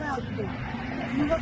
नाही मुलगा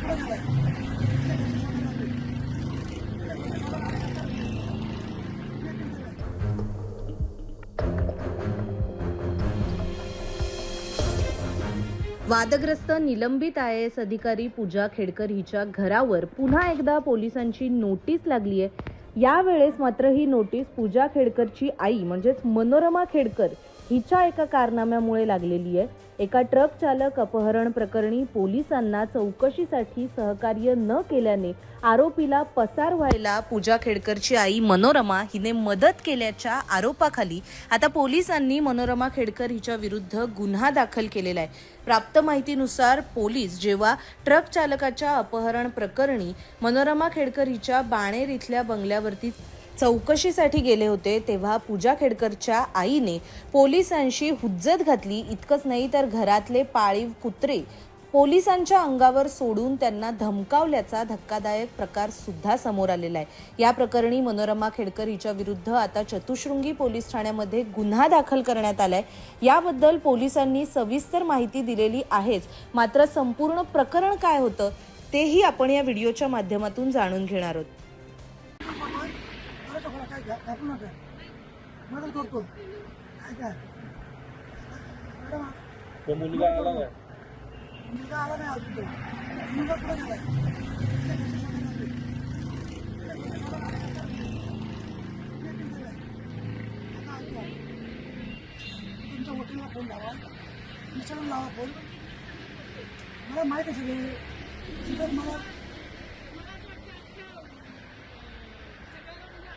वादग्रस्त निलंबित आय एस अधिकारी पूजा खेडकर हिच्या घरावर पुन्हा एकदा पोलिसांची नोटीस लागली आहे. यावेळेस मात्र ही नोटीस पूजा खेडकरची आई म्हणजेच मनोरमा खेडकर हिच्या एका कारनाम्यामुळे लागलेली आहे. एका ट्रक चालक अपहरण प्रकरणी पोलिसांना चौकशीसाठी सहकार्य न केल्याने आरोपीला पसार व्हायला पूजा खेडकरची आई मनोरमा हिने मदत केल्याच्या आरोपाखाली आता पोलिसांनी मनोरमा खेडकर हिच्या विरुद्ध गुन्हा दाखल केलेला आहे. प्राप्त माहितीनुसार पोलीस जेव्हा ट्रक चालकाच्या अपहरण प्रकरणी मनोरमा खेडकर हिच्या बाणेर इथल्या बंगल्यावरती चौकशीसाठी गेले होते तेव्हा पूजा खेडकरच्या आईने पोलिसांशी हुज्जत घातली. इतकंच नाही तर घरातले पाळीव कुत्रे पोलिसांच्या अंगावर सोडून त्यांना धमकावल्याचा धक्कादायक प्रकार सुद्धा समोर आलेला आहे. या प्रकरणी मनोरमा खेडकर हिच्या विरुद्ध आता चतुशृंगी पोलीस ठाण्यामध्ये गुन्हा दाखल करण्यात आलाय. याबद्दल पोलिसांनी सविस्तर माहिती दिलेली आहेच. मात्र संपूर्ण प्रकरण काय होतं तेही आपण या व्हिडिओच्या माध्यमातून जाणून घेणार आहोत. घाबरू नका मदत करतो. काय काय? मॅडम तो मुलगा आला काय मुलगा आला नाही अजून तो मुलगा कुठे गेलाय तुमच्या वकीलला फोन लावा. विचारून लावा फोन. मला माहीत आहे तिथं मला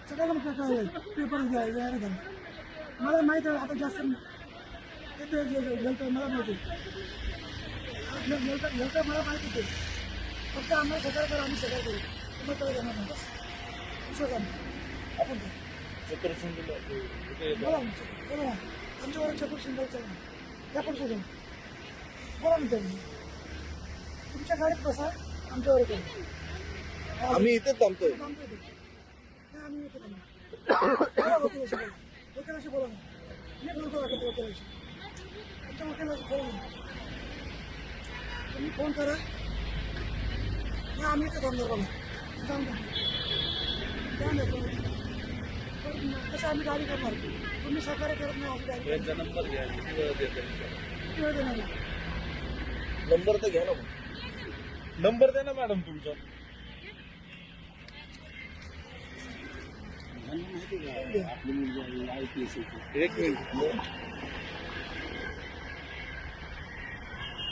सगळ्याला मग कळलं पेपर घ्यायला घ्यायला मला माहीत आहे आता जास्त येते गेलं मला माहिती आहे. गेलं गेलं मला माहिती होते फक्त आम्हाला सगळं करा आम्ही सगळं करू. जाणार नाही विश्वास आम्ही आपण. बोला बोला आमच्यावर चतुर सिंगल चालू. पण शोधून बोला त्यांनी. तुमच्या गाडीत बसा आमच्यावर आम्ही इथे थांबतोय. थांबतो আমি नाही, পারি ওকে এসে बोला না बोला ফোন করা ना ওকে এসে একদম ওকে এসে ফোন তুমি ফোন तुम्ही फोन करा नाही आम्ही করবো थांबणार बघा जाऊन द्या कसं आम्ही गाडी करणार तुम्ही सहकार्य करत नाही आम्ही गाडी नंबर घ्या किती वेळ देते किती वेळ देणार. नंबर तर घ्या ना नंबर द्या ना मॅडम तुमचा एक मिनिट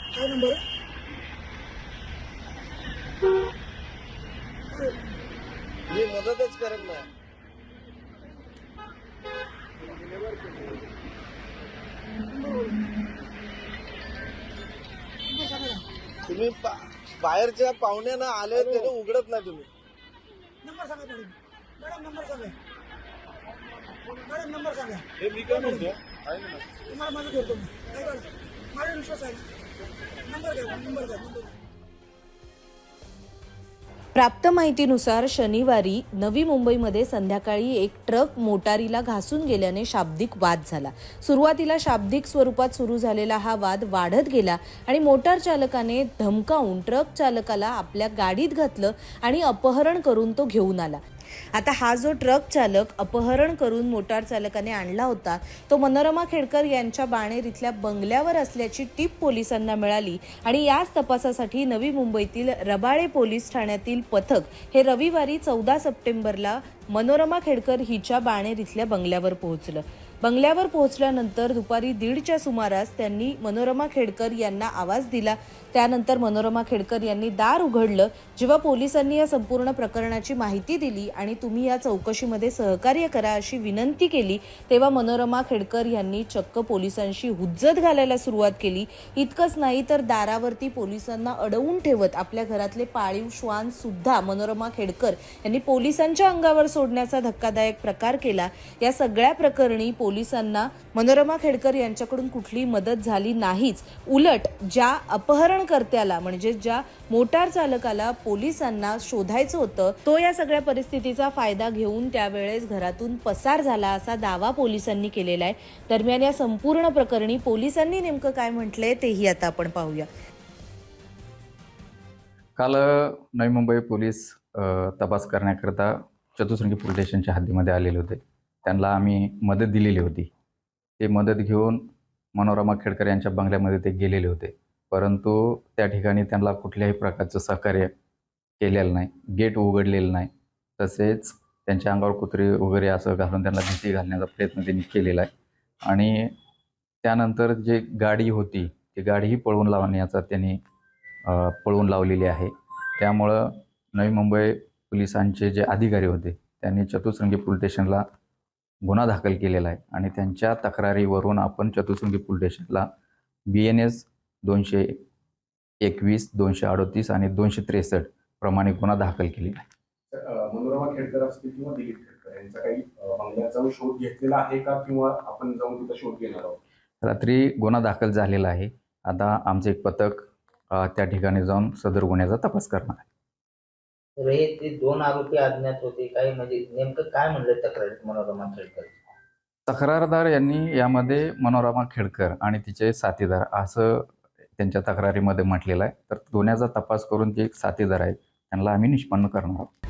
काय नंबर मी मदतच करत नाही तुम्ही बाहेरच्या पाहुण्यानं आले तरी उघडत नाही तुम्ही. नंबर सांगा मॅडम नंबर सांगा. मॅडम नंबर सांगा. हे मी काय म्हणतो? तुम्हाला मदत करतो मी. काय करा माझा विश्वास आहे. नंबर नंबर घ्या नंबर घ्या. प्राप्त माहितीनुसार शनिवारी नवी मुंबईमध्ये संध्याकाळी एक ट्रक मोटारीला घासून गेल्याने शाब्दिक वाद झाला. सुरुवातीला शाब्दिक स्वरूपात सुरू झालेला हा वाद वाढत गेला आणि मोटार चालकाने धमकावून ट्रक चालकाला आपल्या गाडीत घातलं आणि अपहरण करून तो घेऊन आला. आता हा जो ट्रक चालक अपहरण करून मोटार चालकाने आणला होता तो मनोरमा खेडकर यांच्या बाणेर इथल्या बंगल्यावर असल्याची टीप पोलिसांना मिळाली आणि याच तपासासाठी नवी मुंबईतील रबाळे पोलीस ठाण्यातील पथक हे रविवारी चौदा सप्टेंबरला मनोरमा खेडकर हिच्या बाणेर इथल्या बंगल्यावर पोहोचलं. बंगल्यावर पोहोचल्यानंतर दुपारी दीडच्या सुमारास त्यांनी मनोरमा खेडकर यांना आवाज दिला. त्यानंतर मनोरमा खेडकर यांनी दार उघडलं. जेव्हा पोलिसांनी या संपूर्ण प्रकरणाची माहिती दिली आणि तुम्ही या चौकशीमध्ये सहकार्य करा अशी विनंती केली तेव्हा मनोरमा खेडकर यांनी चक्क पोलिसांशी हुज्जत घालायला सुरुवात केली. इतकंच नाही तर दारावरती पोलिसांना अडवून ठेवत आपल्या घरातले पाळीव श्वान सुद्धा मनोरमा खेडकर यांनी पोलिसांच्या अंगावर सोडण्याचा धक्कादायक प्रकार केला. या सगळ्या प्रकरणी पोलिसांना मनोरमा खेडकर यांच्याकडून कुठली मदत झाली नाहीच. उलट ज्या अपहरणकर्त्याला म्हणजे ज्या मोटार चालकाला पोलिसांना शोधायचं होतं तो या सगळ्या परिस्थितीचा फायदा घेऊन त्यावेळेस घरातून पसार झाला असा दावा पोलिसांनी केलेला आहे. दरम्यान या संपूर्ण प्रकरणी पोलिसांनी नेमकं काय म्हटलंय तेही आता आपण पाहूया. काल नवी मुंबई पोलीस तपास करण्याकरता चतुसृंगी पोलीस स्टेशनच्या हद्दीमध्ये आलेले होते. त्यांना आम्ही मदत दिलेली होती. ते मदत घेऊन मनोरमा खेडकर यांच्या बंगल्यामध्ये ते गेलेले होते. परंतु त्या ठिकाणी त्यांना कुठल्याही प्रकारचं सहकार्य केलेलं नाही. गेट उघडलेलं नाही. तसेच त्यांच्या अंगावर कुत्रे वगैरे असं घालून त्यांना भीती घालण्याचा प्रयत्न त्यांनी केलेला आहे. आणि त्यानंतर जे गाडी होती ती गाडीही पळवून लावण्याचा त्यांनी पळवून लावलेली आहे. त्यामुळं नवी मुंबई पोलिसांचे जे अधिकारी होते त्यांनी चतुसृंगी पोलीस स्टेशनला गुन्हा दाखल केलेला आहे. आणि त्यांच्या तक्रारीवरून आपण चतुसृंगी पोलीस स्टेशनला बी एन एस दोनशे एकवीस दोनशे अडोतीस आणि दोनशे त्रेसष्ट प्रमाणे गुन्हा दाखल केलेला आहे. मनोरमा खेडकर असतील किंवा दिलीप खेडकर यांचा काही बंगल्यात जाऊन शोध घेतलेला आहे का किंवा आपण जाऊन तिथं शोध घेणार आहोत? रात्री गुन्हा दाखल झालेला आहे. आता आमचे एक पथक त्या ठिकाणी जाऊन सदर गुन्ह्याचा तपास करणार आहे. तर हे ते दोन आरोपी अज्ञात होते. काही म्हणजे नेमकं काय म्हणलं तक्रारीत मनोरमा खेळकर तक्रारदार यांनी यामध्ये मनोरमा खेडकर आणि तिचे साथीदार असं त्यांच्या तक्रारीमध्ये म्हटलेलं आहे. तर गुन्ह्याचा तपास करून जे साथीदार आहेत त्यांना आम्ही निष्पन्न करणार आहोत.